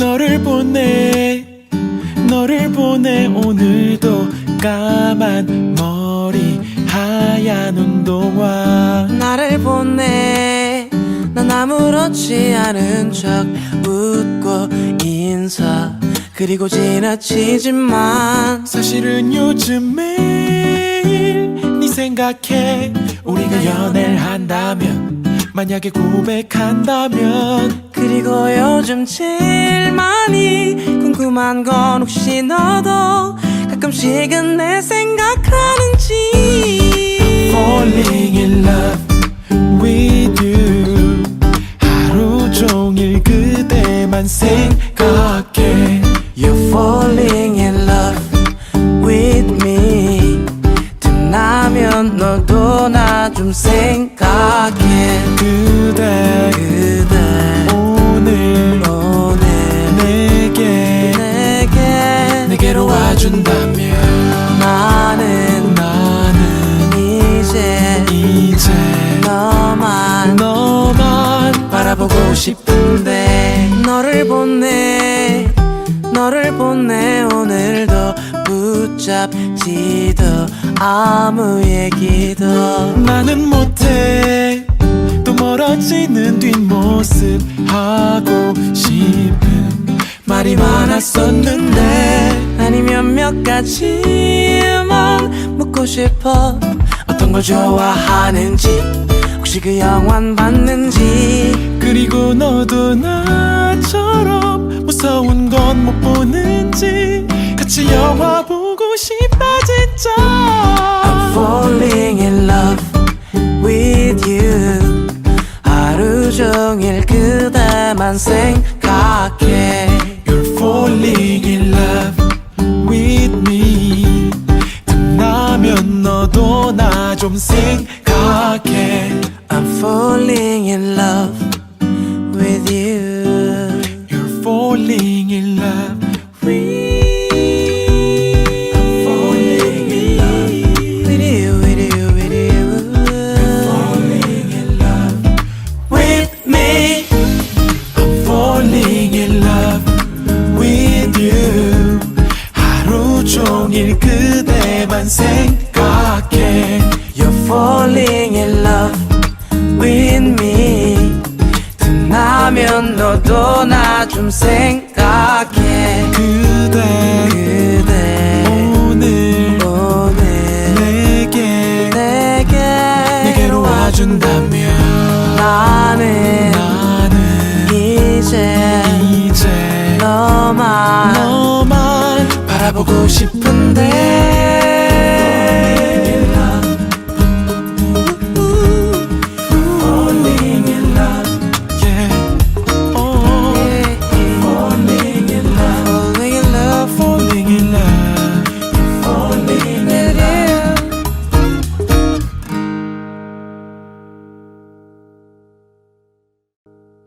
너를 보내 너를 보내 오늘도 까만 머리 하얀 운동화. 나를 보내 난 아무렇지 않은 척 웃고 인사. 그리고 지나치지만 사실은 요즘 매일 네 생각해 우리가 연애를 한다면 만약에 고백한다면 그리고 요즘 제일 많이 궁금한 건 혹시 너도 가끔씩은 내 생각하는지? Falling in love with you. 하루 종일 그대만 생각해. You're falling in love with me. 틈나면 너도 나 좀 생각해 와준다면 나는 나는 이제 이제 너만 너만 바라보고 싶은데 너를 보내 너를 보내 오늘도 붙잡지도 아무 얘기도 나는 못해. 또 멀어지는 뒷모습 하고 싶은 말이 많았었는데 몇 가지만 묻고 싶어. 어떤 걸 좋아하는지 혹시 그 영화는 봤는지. 그리고 너도 나처럼 무서운 건 못 보는지. 같이 영화 보고 싶다 진짜. I'm falling in love with you. 하루 종일 그대만 생 you 하루 종일 그대만 생각해 You're falling in love with me 틈나면 너도 나 좀 생 준다면 나는, 나는 이제, 이제 너만, 너만 바라보고 싶은데